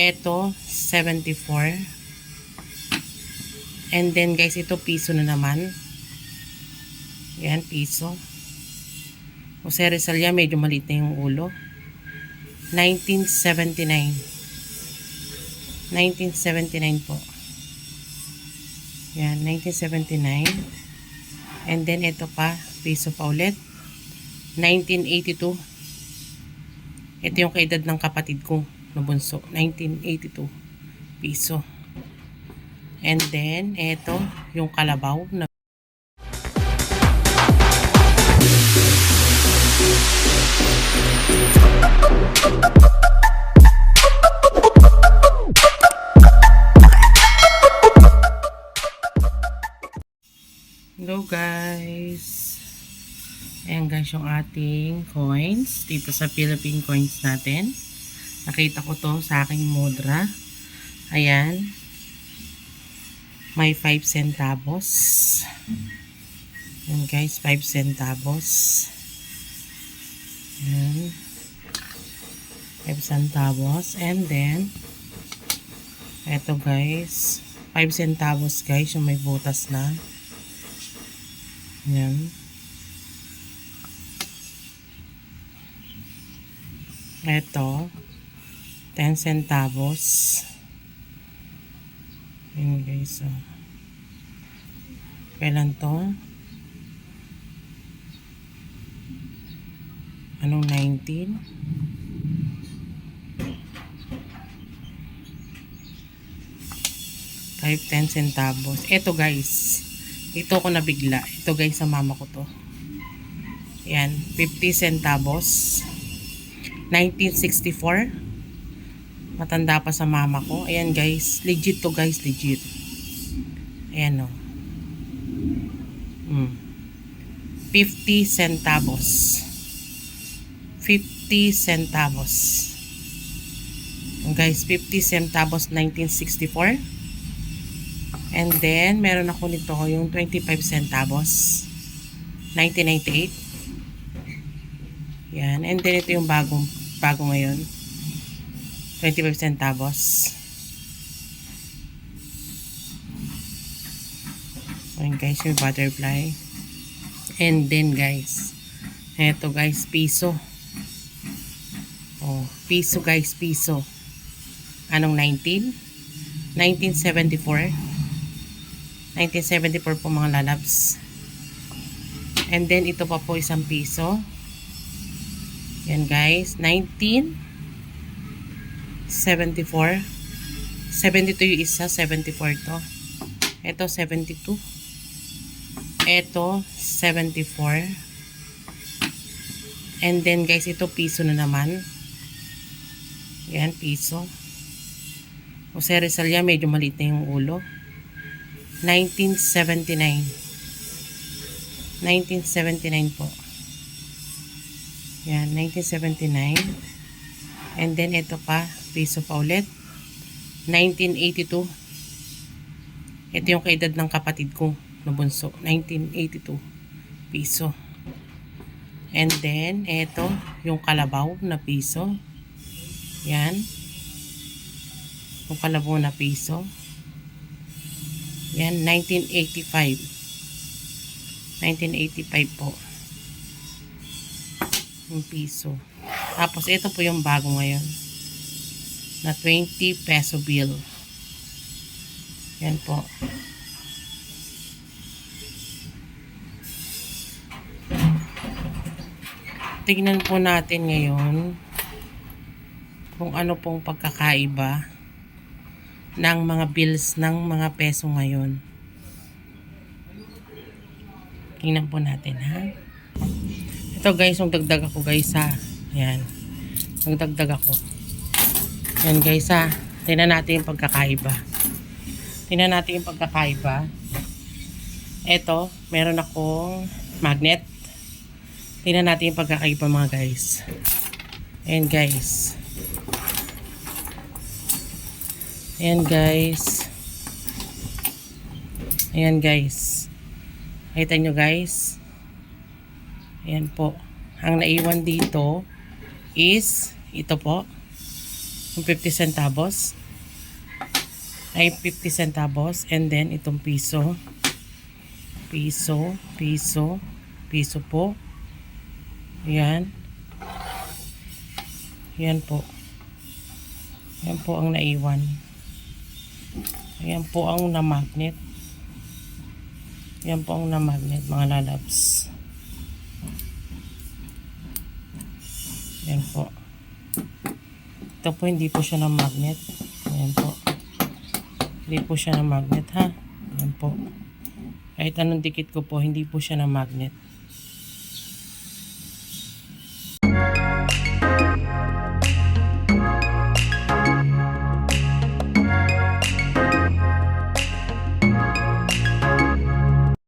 Ito, 74. And then guys, ito piso na naman. Yan, piso. Jose Rizal medyo maliit na yung ulo. 1979. 1979 po. Yan, 1979. And then ito pa, piso pa ulit. 1982. Ito yung kaedad ng kapatid ko na bunso. 1982. Piso. And then, ito, yung kalabaw na Hello guys! Ayan guys yung ating coins dito sa Philippine Coins natin. Nakita ko to sa aking mudra. Ayan. May 5 centavos. Ayan guys, 5 centavos. Ayan. 5 centavos. And then, eto guys, 5 centavos guys, yung may butas na. Yan. Ito. 10 centavos. Yan guys. Oh. Kailan to? Anong 19? Five, 10 centavos. Ito guys. Ito ko nabigla. Ito guys, sa mama ko to. Yan, 50 centavos. 1964. Matanda pa sa mama ko. Ayan guys, legit to guys, legit. Ayan o. Mm. 50 centavos. 50 centavos. Guys, 50 centavos 1964. And then, meron ako nito yung 25 centavos. 1998. Yan. And then, ito yung bagong, bago ngayon. 25 centavos. Ayan guys, yung butterfly. And then, guys. Eto guys, piso. Oh, piso guys, piso. Anong 19? 1974. 1974 po mga lalabs. And then, ito pa po isang piso. Yan guys. 1974. 72 yung isa. 74 to. Ito, 72. Ito, 74. And then guys, ito piso na naman. Yan, piso. Jose Rizal medyo maliit na yung ulo. 1979. 1979 po. Yan, 1979. And then, ito pa, piso pa ulit. 1982. Ito yung kaedad ng kapatid ko na bunso. 1982. Piso. And then, ito, yung kalabaw na piso. Yan. Yung kalabaw na piso. Yan, 1985. 1985 po. Yung piso. Tapos, ito po yung bago ngayon. Na 20 peso bill. Yan po. Tingnan po natin ngayon kung ano pong pagkakaiba ng mga bills ng mga peso ngayon. Tingnan po natin ha. Ito guys, yung dagdag ako guys ha. Ayan. Nagdagdag ako. Ayan guys ha. Tingnan natin yung pagkakaiba. Tingnan natin yung pagkakaiba. Ito, meron akong magnet. Tingnan natin yung pagkakaiba mga guys. Ayan guys. Ayan guys. Ayan guys. Kita nyo guys. Ayan po. Ang naiwan dito is ito po. Yung 50 centavos. Ay, 50 centavos. And then, itong piso. Piso, piso, piso po. Yan. Yan po. Yan po ang naiwan. Yan po ang na-magnet. Yan po ang na-magnet, mga lalabs. Yan po. Ito po, hindi po siya na-magnet. Yan po. Hindi po siya na-magnet, ha? Yan po. Kahit anong dikit ko po, hindi po siya na-magnet.